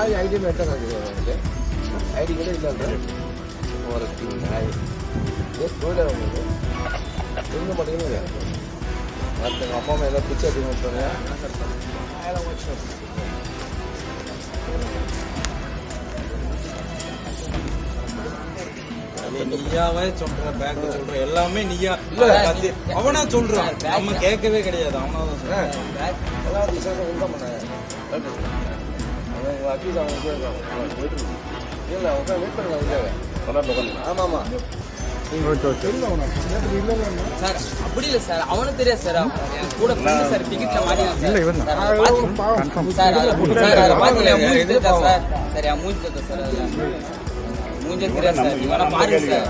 அது ஐடி மெட்டன் எனக்கு ஐடி கூட இல்லை ஒரு நாய் டூலர் உங்களுக்கு எங்கே மாட்டேங்குது மற்ற எங்கள் அப்பா அம்மா ஏதாவது பிச்சை அதிகம் விட்டுறாங்க நீ நீயாவே சொல்ற பேக் சொல்ற எல்லாமே நீயா. அவனா சொல்றான். நம்ம கேட்கவே கிடையாது. அவனா தான் சொல்றான் பண்ணேன் அவங்க போயிட்டு இல்லை அவங்க வெயிட் கொண்டாந்து ஆமாம் ஆமாம் சார் அப்படி இல்லை சார். அவனுக்கு தெரியாது சார். அவன் என் கூட சார் டிக்கெட்ல மாட்டினான் சார். சார் சார் சார் மூஞ்சி சார்? சார் மூஞ்சி தெரியுதா சார். வேணா பாருங்க சார்.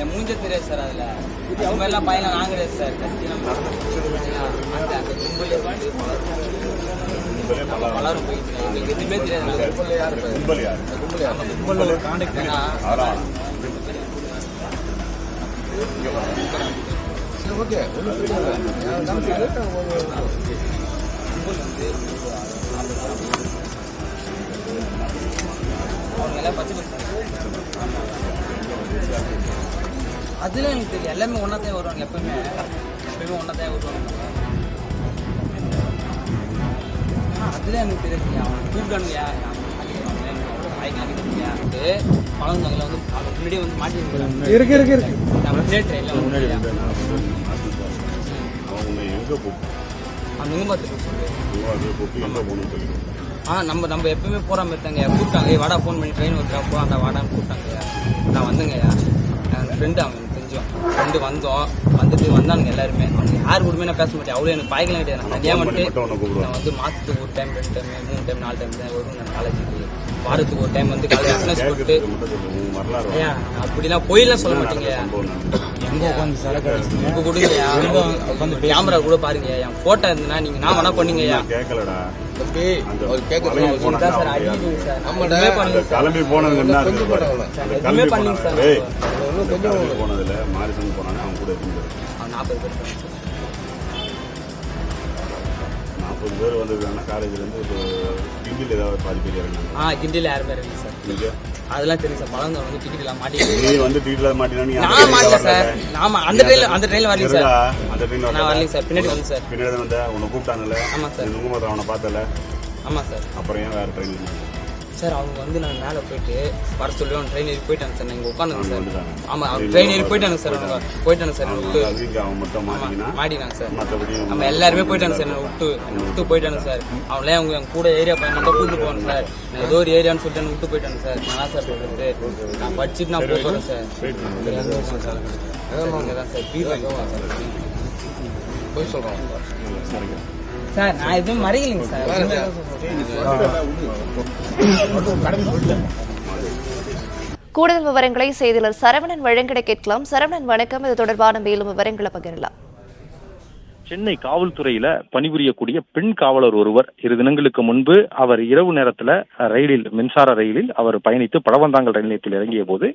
என் மூஞ்சே தெரியாது சார் அதில். இது மாதிரிலாம் பையன் கிடையாது சார். பலரும் போயிட்டு எங்களுக்கு எதுவுமே தெரியாது. சரி? ஓகே. ஒன்றும் பிரச்சனை இல்லை. அதுல எனக்கு தெரியும். எல்லாமே ஒன்றா தான் வருவாங்க எப்பவுமே. எப்பவுமே ஒன்றா தான் வருவாங்க அதுல எனக்கு தெரியாது அவன் கூப்பிட்டானுங்க பழந்தவங்கள வந்து அவங்க முன்னாடியே வந்து மாட்டி இருக்கு இருக்கு இருக்கு நம்ம முன்னாடி ட்ரெயினில் முன்னாடி உன்னை எங்கே கூப்பிட்டு அந்த நிமிடத்துக்கு சொல்லு ஆ நம்ம நம்ம எப்பவுமே போகிற மாதிரி தாங்க கூப்பிட்டாங்க. "ஏய், வாடா ஃபோன் பண்ணி ட்ரெயின் வருதா போ அந்த வாடான்னு கூப்பிட்டாங்கய்யா. நான் வந்தேங்கய்யா. என் ஃப்ரெண்டு அவன் தெரிஞ்சோம். ஃப்ரெண்டு வந்தோம். வந்துட்டு வந்தானுங்க எல்லாருமே. அவனுக்கு யார் கூடமே நான் பேச மாட்டேன். அவ்வளோ எனக்கு பாய்க்கலாம் கிடையாது. நான் வந்துட்டு மட்டும். நான் வந்து மாதத்துக்கு ஒரு டைம் ரெண்டு டைம் மூணு டைம் நாலு டைம் தான் வரும் நான் காலேஜுக்கு வாரத்துக்கு ஒரு டைம் வந்து காலேஜ் அட்டனன்ஸ் போட்டு ஐயா அப்படிலாம் பொய்லாம் சொல்ல மாட்டீங்க. எங்க உட்காந்து சரக்கு இப்போ கொடுங்கய்யா? கேமரா கூட பாருங்க என் போட்டோ இருந்ததுன்னா நீங்க நான் வேணா பண்ணீங்கய்யா. கேட்கலடா. கிளம்பி போனது என்ன கிளம்பி போனாங்க. சார். கிளம்பி போனதுல மாரிசன் போனாங்க அவங்க கூட நாற்பது பேர் சார். நாற்பது பேர் வந்திருக்காங்க காலேஜ்ல இருந்து இப்போ கிண்டில் ஏதாவது பாதி பேர் இறங்கினாங்க ஆ கிண்டியில் யாருமே இருக்கு சார்? நீங்க? அதெல்லாம் தெரியும் சார். பழங்க வந்து டிக்கெட் எல்லாம் மாட்டி நீ வந்து டீட்ல மாட்டினா நீ அந்த நான் மாட்டல வரல. சார். நாம அந்த ட்ரெயின்ல அந்த ட்ரெயின்ல வரலீங்க சார். அந்த ட்ரெயின் நான் வரலைங்க சார். பின்னாடி வந்து சார். பின்னாடி தான் வந்த உன்னை கூப்பிட்டாங்கல்ல ஆமா சார். நீ நுங்கமரம் அவனை பார்த்தல. ஆமா சார். அப்புறம் ஏன் வேற ட்ரெயின் சார் அவங்க வந்து நான் மேலே போயிட்டு வர சொல்லி அவன் ட்ரெயின் ஏறி போயிட்டாங்க சார். நான் இங்கே உட்காந்துங்க சார். வந்துட்டாங்க. ஆமா அவங்க ட்ரெயின் ஏறி போயிட்டாங்க சார் அவங்க போயிட்டாங்க. சார் விட்டு. அவன் மட்டும் மாட்டினாங்க சார். நம்ம எல்லாருமே போயிட்டாங்க சார் விட்டு விட்டு போயிட்டாங்க சார். அவங்களே அவங்க என் கூட ஏரியா பையன் தான் கூப்பிட்டு போவாங்க சார். நான் ஏதோ ஒரு ஏரியான்னு சொல்லிட்டு விட்டு போயிட்டாங்க சார். நான் சார் போயிட்டு நான் படிச்சுட்டு நான் போக போகிறேன் சார். தான் சார். Beer sir. போய் சொல்கிறோம் சார் நான் எதுவும் மறைக்கலைங்க சார். கூடுதல் விவரங்களை செய்தியாளர் சரவணன் வழங்கிட கேட்கலாம். சரவணன் வணக்கம். இது தொடர்பான மேலும் விவரங்களை பகிரலாம். சென்னை காவல்துறையில பணிபுரியக்கூடிய பெண் காவலர் ஒருவர் இரு தினங்களுக்கு முன்பு அவர் இரவு நேரத்துல ரயிலில் மின்சார ரயிலில் அவர் பயணித்து பழவந்தாங்கல் ரயில் நிலையத்தில் இறங்கிய போது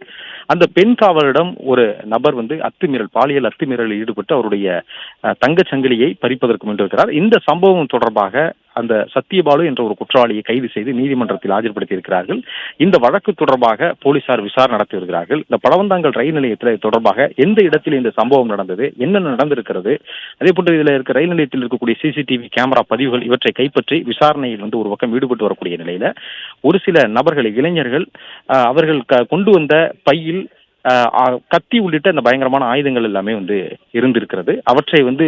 அந்த பெண் காவலரிடம் ஒரு நபர் வந்து அத்துமீறல் பாலியல் அத்துமீறலில் ஈடுபட்டு அவருடைய தங்கச்சங்கிலியை தங்கச் சங்கிலியை பறிப்பதற்கு முன்னிருக்கிறார். இந்த சம்பவம் தொடர்பாக அந்த சத்தியபாலு என்ற ஒரு குற்றவாளியை கைது செய்து நீதிமன்றத்தில் ஆஜர்படுத்தி இருக்கிறார்கள் இந்த வழக்கு தொடர்பாக போலீசார் விசாரணை நடத்தி வருகிறார்கள். இந்த பழவந்தாங்கல் ரயில் நிலையத்தில் தொடர்பாக எந்த இடத்தில் இந்த சம்பவம் நடந்தது என்ன நடந்திருக்கிறது அதே போன்று இதில் இருக்க ரயில் நிலையத்தில் இருக்கக்கூடிய சிசிடிவி கேமரா பதிவுகள் இவற்றை கைப்பற்றி விசாரணையில் வந்து ஒரு பக்கம் ஈடுபட்டு வரக்கூடிய நிலையில ஒரு சில நபர்கள் இளைஞர்கள் அவர்கள் க- கொண்டு வந்த பையில் கத்தி உள்ளிட்ட அந்த பயங்கரமான ஆயுதங்கள் எல்லாமே வந்து இருந்திருக்கிறது. அவற்றை வந்து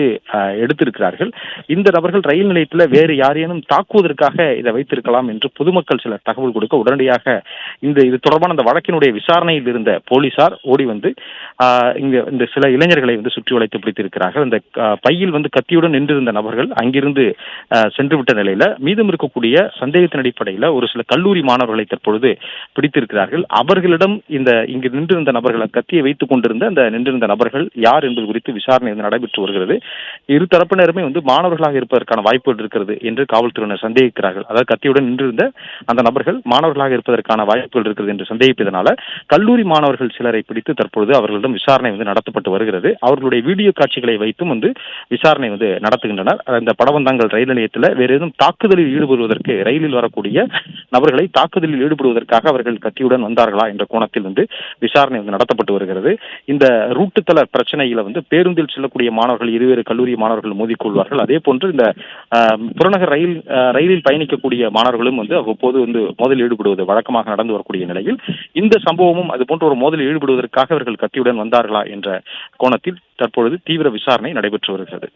எடுத்திருக்கிறார்கள். இந்த நபர்கள் ரயில் நிலையத்தில் வேறு யாரேனும் தாக்குவதற்காக இதை வைத்திருக்கலாம் என்று பொதுமக்கள் சிலர் தகவல் கொடுக்க உடனடியாக இந்த இது தொடர்பான அந்த வழக்கினுடைய விசாரணையில் இருந்த போலீசார் ஓடி வந்து இங்க இந்த சில இளைஞர்களை வந்து சுற்றி வளைத்து பிடித்திருக்கிறார்கள். இந்த பையில் வந்து கத்தியுடன் நின்றிருந்த நபர்கள் அங்கிருந்து சென்றுவிட்ட சென்று விட்ட நிலையில மீதம் இருக்கக்கூடிய சந்தேகத்தின் அடிப்படையில் ஒரு சில கல்லூரி மாணவர்களை தற்பொழுது பிடித்திருக்கிறார்கள். அவர்களிடம் இந்த இங்கு நின்றிருந்த நபர் நபர்கள் கத்தியை வைத்துக் கொண்டிருந்த அந்த நின்றிருந்த நபர்கள் யார் என்பது குறித்து விசாரணை வந்து நடைபெற்று வருகிறது. இரு தரப்பினருமே வந்து மாணவர்களாக இருப்பதற்கான வாய்ப்புகள் இருக்கிறது என்று காவல்துறையினர் சந்தேகிக்கிறார்கள். அதாவது கத்தியுடன் நின்றிருந்த அந்த நபர்கள் மாணவர்களாக இருப்பதற்கான வாய்ப்புகள் இருக்கிறது என்று சந்தேகிப்பதனால கல்லூரி மாணவர்கள் சிலரை பிடித்து தற்பொழுது அவர்களிடம் விசாரணை வந்து நடத்தப்பட்டு வருகிறது. அவர்களுடைய வீடியோ காட்சிகளை வைத்தும் வந்து விசாரணை வந்து நடத்துகின்றனர். இந்த படவந்தாங்கல் ரயில் நிலையத்தில் வேறு ஏதும் தாக்குதலில் ஈடுபடுவதற்கு ரயிலில் வரக்கூடிய நபர்களை தாக்குதலில் ஈடுபடுவதற்காக அவர்கள் கத்தியுடன் வந்தார்களா என்ற கோணத்தில் வந்து விசாரணை வந்து நடத்தப்பட்டு வருகிறது. இந்த ரூட்டுத்தல பிரச்சனையில வந்து பேருந்தில் செல்லக்கூடிய மாணவர்கள் இருவேறு கல்லூரி மாணவர்கள் மோதிக்கொள்வார்கள் அதே போன்று இந்த புறநகர் ரயில் ரயிலில் பயணிக்கக்கூடிய மாணவர்களும் வந்து அவ்வப்போது வந்து மோதலில் ஈடுபடுவது வழக்கமாக நடந்து வரக்கூடிய நிலையில் இந்த சம்பவமும் அது போன்ற ஒரு மோதலில் ஈடுபடுவதற்காக அவர்கள் கத்தியுடன் வந்தார்களா என்ற கோணத்தில் தற்பொழுது தீவிர விசாரணை நடைபெற்று வருகிறது.